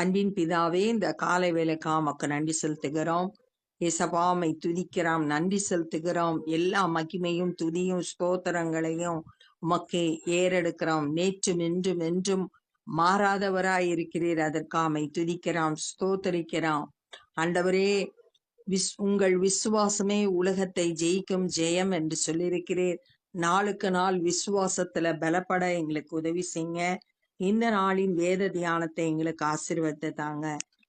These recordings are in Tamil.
அன்பின் பிதாவே இந்த காலை வேலைக்கா மக்க நன்றி செலுத்துகிறோம். இசபாமை துதிக்கிறோம் நன்றி செலுத்துகிறோம். எல்லா மகிமையும் துதியும் ஸ்தோத்திரங்களையும் உமக்கு ஏறெடுக்கிறோம். நேற்றும் என்றும் என்றும் மாறாதவராய் இருக்கிறீர் அதற்காமை துதிக்கிறோம் ஸ்தோத்தரிக்கிறோம். ஆண்டவரே விஸ் உங்கள் விசுவாசமே உலகத்தை ஜெயிக்கும் ஜெயம் என்று சொல்லியிருக்கிறீர். நாளுக்கு நாள் விசுவாசத்துல பலப்பட எங்களுக்கு உதவி செய்யுங்க. இந்த நாளின் வேத தியானத்தை எங்களுக்கு ஆசீர்வத்தை தாங்க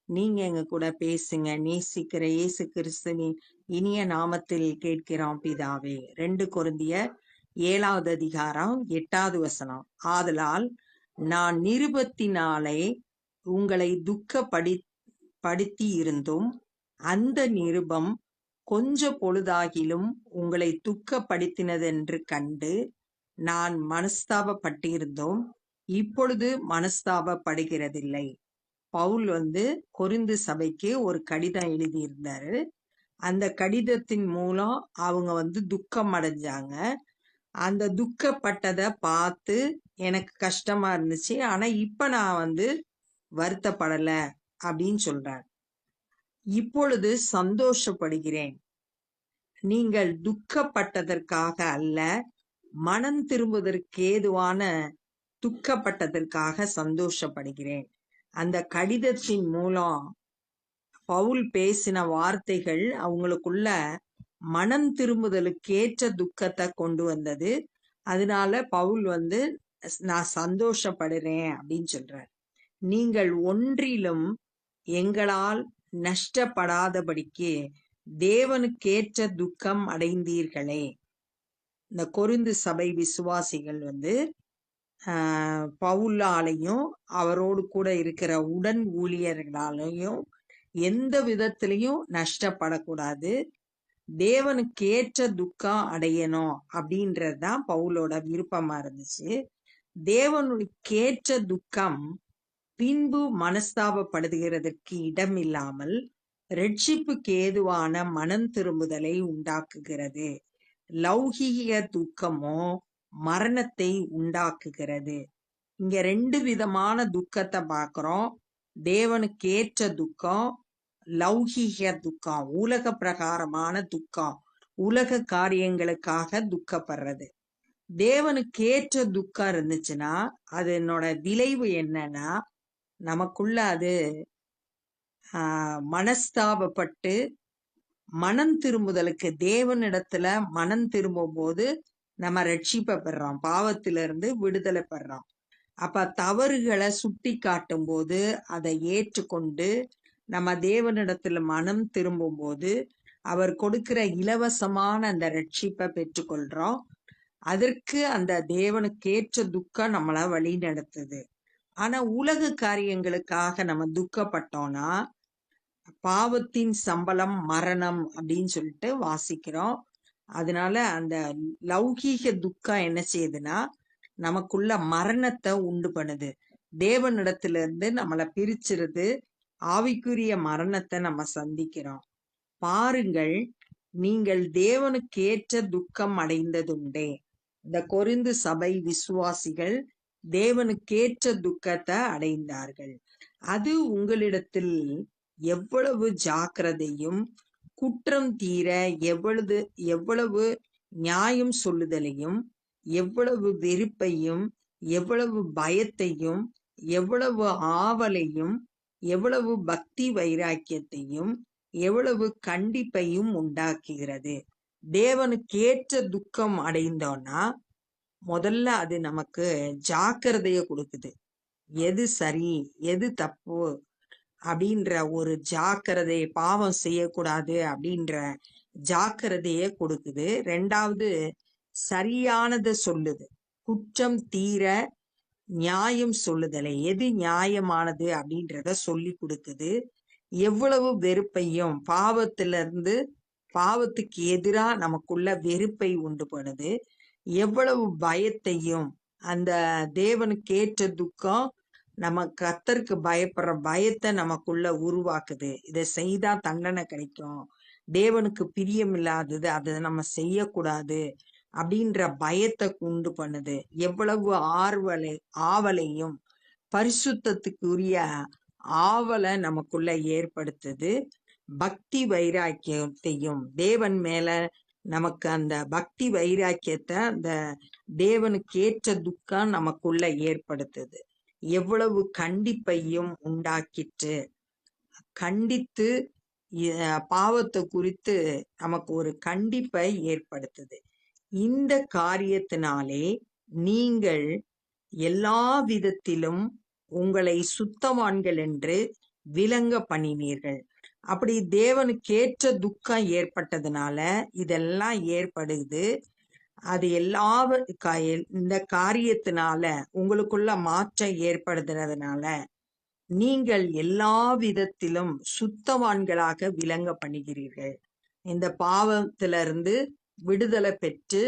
நீங்க எங்க கூட பேசுங்க. நேசிக்கிற இயேசு கிறிஸ்துவின் இனிய நாமத்தில் கேட்கிறோம் பிதாவே. ரெண்டு குருந்திய ஏழாவது அதிகாரம் எட்டாவது வசனம். ஆதலால் நான் நிருபத்தினாலே உங்களை துக்கப்படி படுத்தி இருந்தும் அந்த நிருபம் கொஞ்ச பொழுதாகிலும் உங்களை துக்கப்படுத்தினதென்று கண்டு நான் மனஸ்தாபப்பட்டிருந்தோம். இப்பொழுது மனஸ்தாபப்படுகிறதில்லை. பவுல் வந்து கொரிந்து சபைக்கு ஒரு கடிதம் எழுதியிருந்தாரு. அந்த கடிதத்தின் மூலம் அவங்க வந்து துக்கம் அடைஞ்சாங்க. அந்த துக்கப்பட்டதை பார்த்து எனக்கு கஷ்டமா இருந்துச்சு. ஆனா இப்ப நான் வந்து வருத்தப்படல அப்படின்னு சொல்றார். இப்பொழுது சந்தோஷப்படுகிறேன். நீங்கள் துக்கப்பட்டதற்காக அல்ல மனம் திரும்புவதற்கு ஏதுவான துக்கப்பட்டதற்காக சந்தோஷப்படுகிறேன். அந்த கடிதத்தின் மூலம் பவுல் பேசின வார்த்தைகள் அவங்களுக்குள்ள மனம் திரும்புதலுக்கேற்ற துக்கத்தை கொண்டு வந்தது. அதனால பவுல் வந்து நான் சந்தோஷப்படுறேன் அப்படின்னு சொல்றார். நீங்கள் ஒன்றிலும் எங்களால் நஷ்டப்படாதபடிக்கு தேவனுக்கேற்ற துக்கம் அடைந்தீர்களே. இந்த கொருந்து சபை விசுவாசிகள் வந்து பவுலாலையும் அவரோடு கூட இருக்கிற உடன் ஊழியர்களாலையும் எந்த விதத்திலையும் நஷ்டப்படக்கூடாது. தேவனுக்கு ஏற்ற துக்கம் அடையணும் அப்படின்றது தான் பவுலோட விருப்பமா இருந்துச்சு. தேவனுக்கு ஏற்ற துக்கம் பின்பு மனஸ்தாபப்படுகிறதற்கு இடம் இல்லாமல் ரட்சிப்புக்கு ஏதுவான மனம் திரும்புதலை உண்டாக்குகிறது. லௌகீக துக்கமோ மரணத்தை உண்டாக்குகிறது. இங்க ரெண்டு விதமான துக்கத்தை பார்க்கிறோம். தேவனுக்கு ஏற்ற துக்கம் லௌகீக துக்கம் உலக பிரகாரமான துக்கம் உலக காரியங்களுக்காக துக்கப்படுறது. தேவனுக்கு ஏற்ற துக்கம் இருந்துச்சுன்னா அது என்னோட விளைவு என்னன்னா நமக்குள்ள அது மனஸ்தாபப்பட்டு மனம் திரும்புதலுக்கு தேவனிடத்துல மனம் திரும்பும் போது நம்ம ரட்சிப்பை பெறோம் பாவத்திலிருந்து விடுதலை பெறோம் அப்ப தவறுகளை சுட்டி காட்டும் போது அதை ஏற்றுக்கொண்டு நம்ம தேவனிடத்துல மனம் திரும்பும் போது அவர் கொடுக்கிற இலவசமான அந்த ரட்சிப்பை பெற்றுக்கொள்றோம். அதற்கு அந்த தேவனுக்கேற்ற துக்கம் நம்மள வழி நடத்துது. ஆனா உலக காரியங்களுக்காக நம்ம துக்கப்பட்டோம்னா பாவத்தின் சம்பளம் மரணம் அப்படின்னு சொல்லிட்டு வாசிக்கிறோம். அதனால அந்த லௌகீக துக்கம் என்ன செய்யுதுன்னா நமக்குள்ள மரணத்தை உண்டு பண்ணுது. தேவனிடத்துல இருந்து நம்மளை பிரிச்சிருது. ஆவிக்குரிய மரணத்தை நம்ம சந்திக்கிறோம். பாருங்கள் நீங்கள் தேவனுக்கேற்ற துக்கம் அடைந்ததுண்டே. இந்த கொரிந்து சபை விசுவாசிகள் தேவனுக்கேற்ற துக்கத்தை அடைந்தார்கள். அது உங்களிடத்தில் எவ்வளவு ஜாக்கிரதையும் குற்றம் தீர எவ்வளவு எவ்வளவு நியாயம் சொல்லுதலையும் எவ்வளவு வெறுப்பையும் எவ்வளவு பயத்தையும் எவ்வளவு ஆவலையும் எவ்வளவு பக்தி வைராக்கியத்தையும் எவ்வளவு கண்டிப்பையும் உண்டாக்குகிறது. தேவனுக்கேற்ற துக்கம் அடைந்தோன்னா முதல்ல அது நமக்கு ஜாக்கிரதைய கொடுக்குது. எது சரி எது தப்பு அப்படின்ற ஒரு ஜாக்கிரதை பாவம் செய்யக்கூடாது அப்படின்ற ஜாக்கிரதைய கொடுக்குது. ரெண்டாவது சரியானதை சொல்லுது. குற்றம் தீர நியாயம் சொல்லுதலை. எது நியாயமானது அப்படின்றத சொல்லி கொடுக்குது. எவ்வளவு வெறுப்பையும் பாவத்திலிருந்து பாவத்துக்கு எதிராக நமக்குள்ள வெறுப்பை உண்டு பண்ணுது. எவ்வளவு பயத்தையும் அந்த தேவனுக்கு ஏற்ற துக்கம் நம்ம கத்தருக்கு பயப்படுற பயத்தை நமக்குள்ள உருவாக்குது. இதை செய்தா தண்டனை கிடைக்கும். தேவனுக்கு பிரியம் இல்லாதது அதை நம்ம செய்யக்கூடாது அப்படின்ற பயத்தை உண்டு பண்ணுது. எவ்வளவு ஆர்வலை ஆவலையும் பரிசுத்தத்துக்குரிய ஆவலை நமக்குள்ள ஏற்படுத்துது. பக்தி வைராக்கியத்தையும் தேவன் மேல நமக்கு அந்த பக்தி வைராக்கியத்தை அந்த தேவனுக்கு ஏற்ற துக்கம் நமக்குள்ள ஏற்படுத்துது. எவ்வளவு கண்டிப்பையும் உண்டாக்கிற்று. கண்டித்து பாவத்தை குறித்து நமக்கு ஒரு கண்டிப்பை ஏற்படுத்துது. இந்த காரியத்தினாலே நீங்கள் எல்லா விதத்திலும் உங்களை சுத்தவான்கள் என்று விளங்க பண்ணினீர்கள். அப்படி தேவனுக்கேற்ற துக்கம் ஏற்பட்டதுனால இதெல்லாம் ஏற்படுது. அது எல்லா இந்த காரியத்தினால உங்களுக்குள்ள மாற்றம் ஏற்படுறதுனால நீங்கள் எல்லா விதத்திலும் சுத்தவான்களாக விளங்க பண்ணுகிறீர்கள் இந்த பாவத்திலிருந்து விடுதலை பெற்று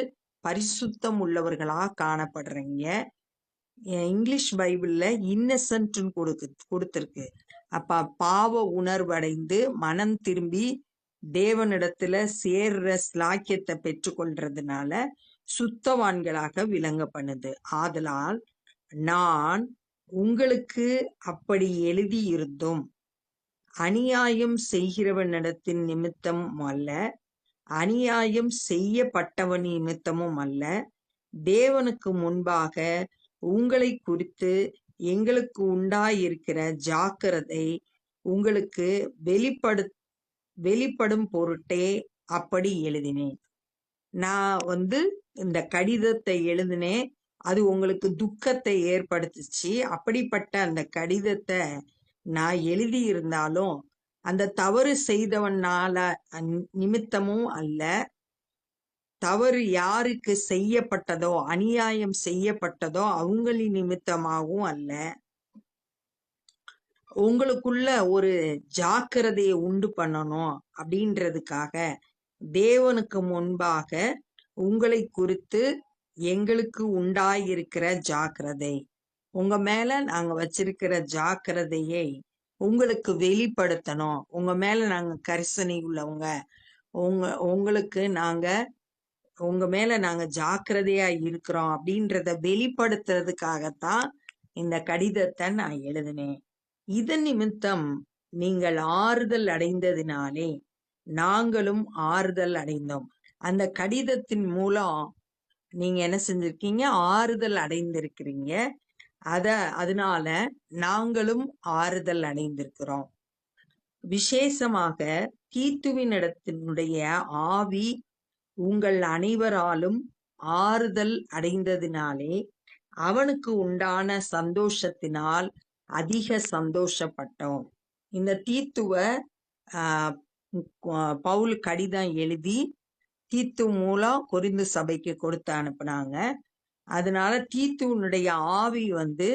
பரிசுத்தம் உள்ளவர்களா காணப்படுறீங்க. இங்கிலீஷ் பைபிள்ல இன்னசென்ட்னு கொடுக்கு கொடுத்துருக்கு. அப்ப பாவ உணர்வடைந்து மனம் திரும்பி தேவனிடத்துல சேர்ற ஸ்லாக்கியத்தை பெற்றுக்கொள்றதுனால சுத்தவான்களாக விளங்க பண்ணுது ஆதலால் நான் உங்களுக்கு அப்படி எழுதியிருந்தும் அநியாயம் செய்கிறவனிடத்தின் நிமித்தமும் அல்ல அநியாயம் செய்யப்பட்டவன் நிமித்தமும் அல்ல தேவனுக்கு முன்பாக உங்களை குறித்து எங்களுக்கு உண்டாயிருக்கிற ஜாக்கிரதை உங்களுக்கு வெளிப்படுத்த வெளிப்படும் பொருட்டே அப்படி எழுதினேன். நான் வந்து இந்த கடிதத்தை எழுதினேன். அது உங்களுக்கு துக்கத்தை ஏற்படுத்துச்சு. அப்படிப்பட்ட அந்த கடிதத்தை நான் எழுதியிருந்தாலும் அந்த தவறு செய்தவனால அந்- நிமித்தமும் அல்ல. தவறு யாருக்கு செய்யப்பட்டதோ அநியாயம் செய்யப்பட்டதோ அவங்களின் நிமித்தமாகவும் அல்ல. உங்களுக்குள்ள ஒரு ஜாக்கிரதையை உண்டு பண்ணணும் அப்படின்றதுக்காக தேவனுக்கு முன்பாக உங்களை குறித்து எங்களுக்கு உண்டாயிருக்கிற ஜாக்கிரதை. உங்க மேல நாங்க வச்சிருக்கிற ஜாக்கிரதையை உங்களுக்கு வெளிப்படுத்தணும். உங்க மேல நாங்க கரிசனை உள்ளவங்க. உங்க உங்களுக்கு நாங்க உங்க மேல நாங்க ஜாக்கிரதையா இருக்கிறோம் அப்படின்றத வெளிப்படுத்துறதுக்காகத்தான் இந்த கடிதத்தை நான் எழுதினேன். இதன் நிமித்தம் நீங்கள் ஆறுதல் அடைந்ததினாலே நாங்களும் ஆறுதல் அடைந்தோம். அந்த கடிதத்தின் மூலம் நீங்க என்ன செஞ்சிருக்கீங்க? ஆறுதல் அடைந்திருக்கிறீங்க. அத அதனால நாங்களும் ஆறுதல் அடைந்திருக்கிறோம். விசேஷமாக தீத்துவினிடத்தினுடைய ஆவி உங்கள் அனைவராலும் ஆறுதல் அடைந்ததினாலே அவனுக்கு உண்டான சந்தோஷத்தினால் அதிக சந்தோஷப்பட்டோம். இந்த தீத்துவ பவுல் கடிதம் எழுதி தீத்து மூலம் கொரிந்து சபைக்கு கொடுத்து அனுப்புனாங்க. அதனால தீத்துவனுடைய ஆவி வந்து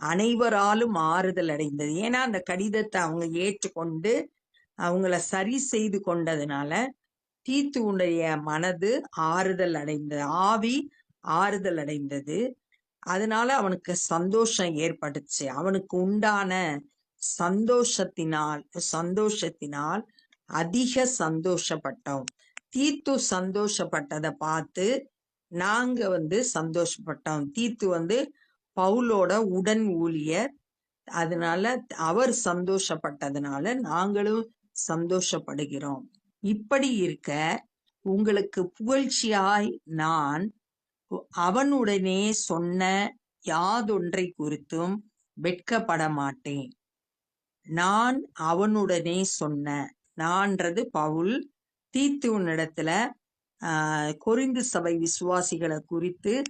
அனைவராலும் ஆறுதல் அடைந்தது. ஏன்னா அந்த கடிதத்தை அவங்க ஏற்றுக்கொண்டு அவங்கள சரி செய்து கொண்டதுனால தீத்துவனுடைய மனது ஆறுதல் அடைந்தது. ஆவி ஆறுதல் அடைந்தது. அதனால அவனுக்கு சந்தோஷம் ஏற்பட்டுச்சு. அவனுக்கு உண்டான சந்தோஷத்தினால் சந்தோஷத்தினால் அதிக சந்தோஷப்பட்டோம். தீத்து சந்தோஷப்பட்டதை பார்த்து நாங்க வந்து சந்தோஷப்பட்டோம். தீத்து வந்து பவுலோட உடன் ஊழியர் அதனால அவர் சந்தோஷப்பட்டதுனால நாங்களும் சந்தோஷப்படுகிறோம். இப்படி இருக்க உங்களுக்கு புகழ்ச்சியாய் நான் அவனுடனே சொன்ன யாதொன்றை குறித்தும் வெட்கப்பட மாட்டேன். நான் அவனுடனே சொன்ன நான்றது பவுல் தீத்துவனிடத்துல ஆஹ் கொரிந்து சபை விசுவாசிகளை குறித்து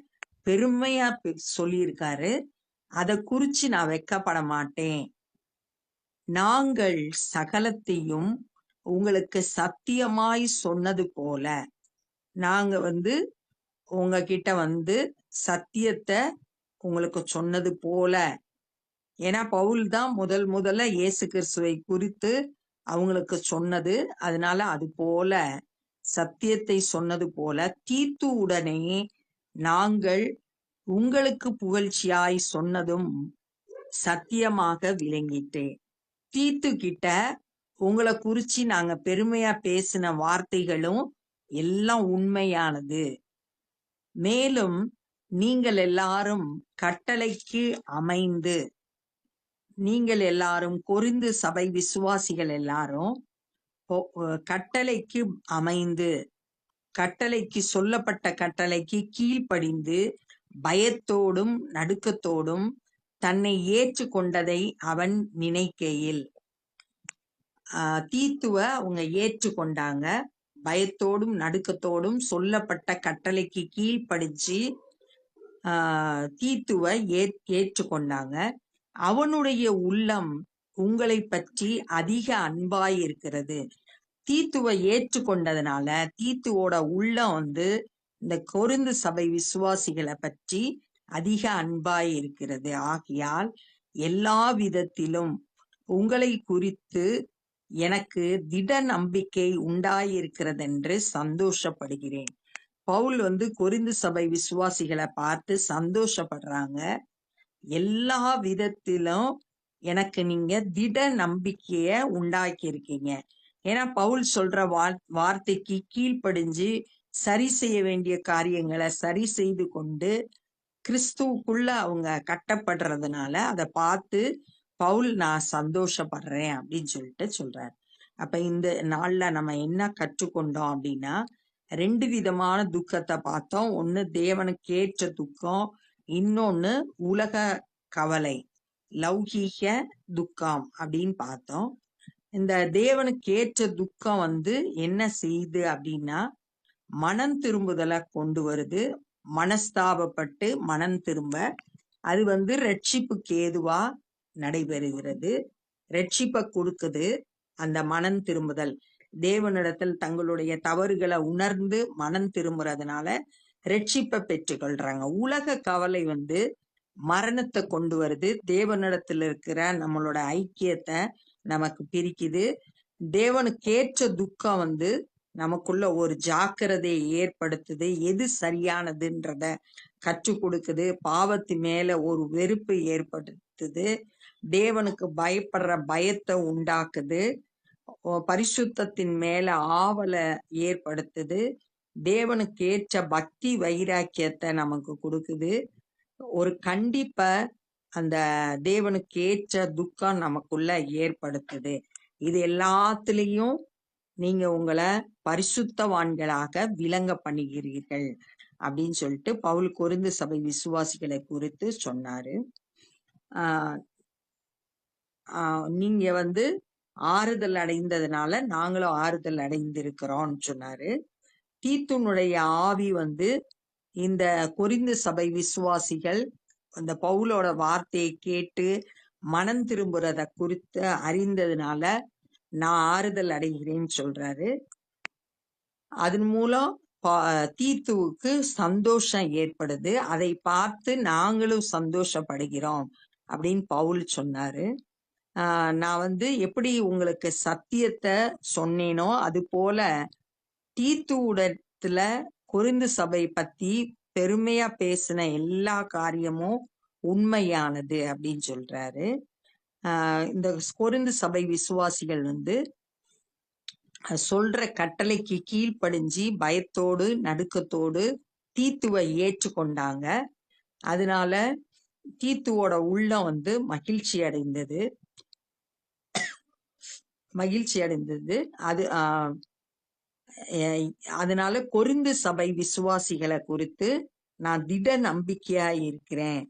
பெருமையா பெ- சொல்லியிருக்காரு. அதை குறிச்சு நான் வெட்கப்பட மாட்டேன். நாங்கள் சகலத்தையும் உங்களுக்கு சத்தியமாய் சொன்னது போல நாங்க வந்து உங்ககிட்ட வந்து சத்தியத்தை உங்களுக்கு சொன்னது போல. ஏன்னா பவுல் தான் முதல் முதல்ல இயேசு கிறிஸ்துவை குறித்து அவங்களுக்கு சொன்னது. அதனால அது போல சத்தியத்தை சொன்னது போல தீத்து உடனே நாங்கள் உங்களுக்கு புகழ்ச்சியாய் சொன்னதும் சத்தியமாக விளங்கிட்டேன். தீத்து கிட்ட உங்களை குறிச்சு நாங்க பெருமையா பேசின வார்த்தைகளும் எல்லாம் உண்மையானது. மேலும் நீங்கள் எல்லாரும் கட்டளைக்கு அமைந்து நீங்கள் எல்லாரும் கொரிந்து சபை விசுவாசிகள் எல்லாரும் கட்டளைக்கு அமைந்து கட்டளைக்கு சொல்லப்பட்ட கட்டளைக்கு கீழ்ப்படிந்து பயத்தோடும் நடுக்கத்தோடும் தன்னை ஏற்றுக்கொண்டதை அவன் நினைக்கையில் தீத்துவ அவங்க ஏற்றுக்கொண்டாங்க. பயத்தோடும் நடுக்கத்தோடும் சொல்லப்பட்ட கட்டளைக்கு கீழ்ப்படிச்சு ஆஹ் தீத்துவ ஏ ஏற்றுக்கொண்டாங்க. அவனுடைய உள்ளம் உங்களை பற்றி அதிக அன்பாய் இருக்கிறது தீத்துவை ஏற்றுக்கொண்டதுனால தீத்துவோட உள்ளம் வந்து இந்த கொருந்து சபை விசுவாசிகளை பற்றி அதிக அன்பாய் இருக்கிறது ஆகையால் எல்லா விதத்திலும் உங்களை குறித்து எனக்கு திட நம்பிக்கை உண்டாயிருக்கிறதென்று சந்தோஷப்படுகிறேன். பவுல் வந்து கொரிந்து சபை விசுவாசிகளை பார்த்து சந்தோஷப்படுறாங்க. எல்லா விதத்திலும் எனக்கு நீங்க திட நம்பிக்கைய உண்டாக்கி இருக்கீங்க ஏன்னா பவுல் சொல்ற வார் வார்த்தைக்கு கீழ்ப்படிஞ்சு சரி செய்ய வேண்டிய காரியங்களை சரி செய்து கொண்டு கிறிஸ்துவுக்குள்ள அவங்க கட்டப்படுறதுனால அதை பார்த்து பவுல் நான் சந்தோஷப்படுறேன் அப்படின்னு சொல்லிட்டு சொல்றாரு. அப்ப இந்த நாள்ல நம்ம என்ன கற்றுக்கொண்டோம் அப்படின்னா ரெண்டு விதமான துக்கத்தை பார்த்தோம். ஒண்ணு தேவனுக்கு ஏற்ற துக்கம் இன்னொன்னு உலக கவலை லௌகீக துக்கம் அப்படின்னு பார்த்தோம். இந்த தேவனுக்கு ஏற்ற துக்கம் வந்து என்ன செய்யுது அப்படின்னா மனம் திரும்புதலை கொண்டு வருது. மனஸ்தாபப்பட்டு மனம் திரும்ப அது வந்து ரட்சிப்புக்கு ஏதுவா நடைபெறுகிறது. ரட்சிப்பை கொடுக்குது அந்த மனம் திரும்புதல். தேவனிடத்தில் தங்களுடைய தவறுகளை உணர்ந்து மனம் திரும்புறதுனால ரட்சிப்பை பெற்றுக்கொள்றாங்க. உலக கவலை வந்து மரணத்தை கொண்டு வருது. தேவனிடத்தில் இருக்கிற நம்மளோட ஐக்கியத்தை நமக்கு பிரிக்குது. தேவனுக்கேற்ற துக்கம் வந்து நமக்குள்ள ஒரு ஜாக்கிரதையை ஏற்படுத்துது. எது சரியானதுன்றத கற்றுக் கொடுக்குது. பாவத்து மேல ஒரு வெறுப்பு ஏற்படுத்துது. தேவனுக்கு பயப்படுற பயத்தை உண்டாக்குது. ஓ, பரிசுத்தத்தின் மேல ஆவலை ஏற்படுத்துது. தேவனுக்கு ஏற்ற பக்தி வைராக்கியத்தை நமக்கு கொடுக்குது. ஒரு கண்டிப்ப அந்த தேவனுக்கு ஏற்ற துக்கம் நமக்குள்ள ஏற்படுத்துது. இது எல்லாத்துலேயும் நீங்க உங்களை பரிசுத்தவான்களாக விளங்க பண்ணுகிறீர்கள் அப்படின்னு சொல்லிட்டு பவுல் குருந்து சபை விசுவாசிகளை குறித்து சொன்னாரு. ஆஹ் நீங்க வந்து ஆறுதல் அடைந்ததுனால நாங்களும் ஆறுதல் அடைந்திருக்கிறோம்னு சொன்னாரு. தீத்துனுடைய ஆவி வந்து இந்த கொரிந்து சபை விசுவாசிகள் அந்த பவுலோட வார்த்தையை கேட்டு மனம் திரும்புறத குறித்து அறிந்ததுனால நான் ஆறுதல் அடைகிறேன்னு சொல்றாரு. அதன் மூலம் பா- தீத்துவுக்கு சந்தோஷம் ஏற்படுது. அதை பார்த்து நாங்களும் சந்தோஷப்படுகிறோம் அப்படின்னு பவுல் சொன்னாரு. நான் வந்து எப்படி உங்களுக்கு சத்தியத்தை சொன்னேனோ அது போல தீத்துவுடத்துல குறிந்து சபை பத்தி பெருமையா பேசின எல்லா காரியமும் உண்மையானது அப்படின்னு சொல்றாரு. இந்த கொருந்து சபை விசுவாசிகள் வந்து சொல்ற கட்டளைக்கு கீழ்ப்படிஞ்சு பயத்தோடு நடுக்கத்தோடு தீத்துவை ஏற்றுக்கொண்டாங்க. அதனால தீத்துவோட உள்ளம் வந்து மகிழ்ச்சி அடைந்தது. மகிழ்ச்சி அடைந்தது. அது அதனால கொரிந்து சபை விசுவாசிகளை குறித்து நான் திட நம்பிக்கையா இருக்கிறேன்.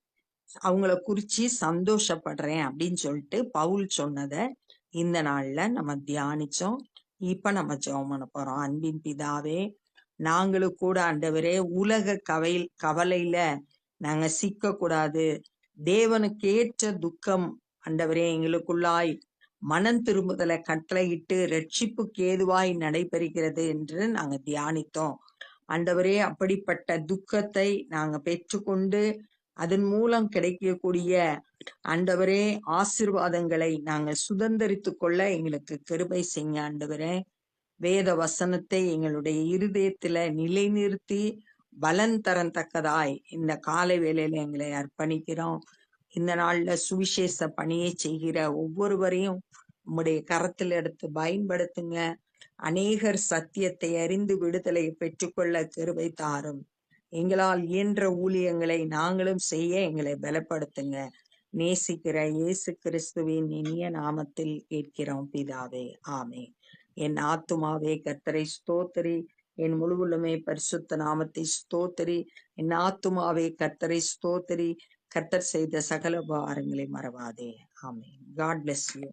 அவங்கள குறிச்சு சந்தோஷப்படுறேன் அப்படின்னு சொல்லிட்டு பவுல் சொன்னதை இந்த நாள்ல நம்ம தியானிச்சோம். இப்ப நம்ம ஜெபம் பண்ண போறோம். அன்பின் பிதாவே நாங்களும் கூட ஆண்டவரே உலக கவை கவலையில நாங்க சிக்க கூடாது தேவனுக்கு ஏற்ற துக்கம் ஆண்டவரே எங்களுக்குள்ளாய் மனம் திரும்புதலை கட்டளையிட்டு ரட்சிப்புக்கு ஏதுவாய் நடைபெறுகிறது என்று நாங்க தியானித்தோம். ஆண்டவரே அப்படிப்பட்ட துக்கத்தை நாங்க பெற்றுக்கொண்டு அதன் மூலம் கிடைக்கக்கூடிய ஆண்டவரே ஆசீர்வாதங்களை நாங்க சுதந்திரித்து கொள்ள எங்களுக்கு கிருபை செய்ய ஆண்டவரே. வேத வசனத்தை எங்களுடைய இருதயத்துல நிலைநிறுத்தி பலன் தரத்தக்கதாய் இந்த காலை வேலையில எங்களை அர்ப்பணிக்கிறோம். இந்த நாள்ல சுவிசேஷ பணியை செய்கிற ஒவ்வொருவரையும் உம்முடைய கரத்தில் எடுத்து பயன்படுத்துங்க. அநேகர் சத்தியத்தை அறிந்து விடுதலை பெற்றுக்கொள்ள கிருபை தாரும். எங்களால் இயன்ற ஊழியங்களை நாங்களும் செய்ய எங்களை பலப்படுத்துங்க. நேசிக்கிற இயேசு கிறிஸ்துவின் இனிய நாமத்தில் கேட்கிறோம் பிதாவே. ஆமே என் ஆத்துமாவே கர்த்தரை ஸ்தோத்திரி. என் முழுவலுமே பரிசுத்த நாமத்தை ஸ்தோத்திரி. என் ஆத்துமாவே கர்த்தரை ஸ்தோத்திரி. கர்த்தர் செய்த சகல உபகாரங்களை மறவாதே. ஆமே காட் பிளஸ் யூ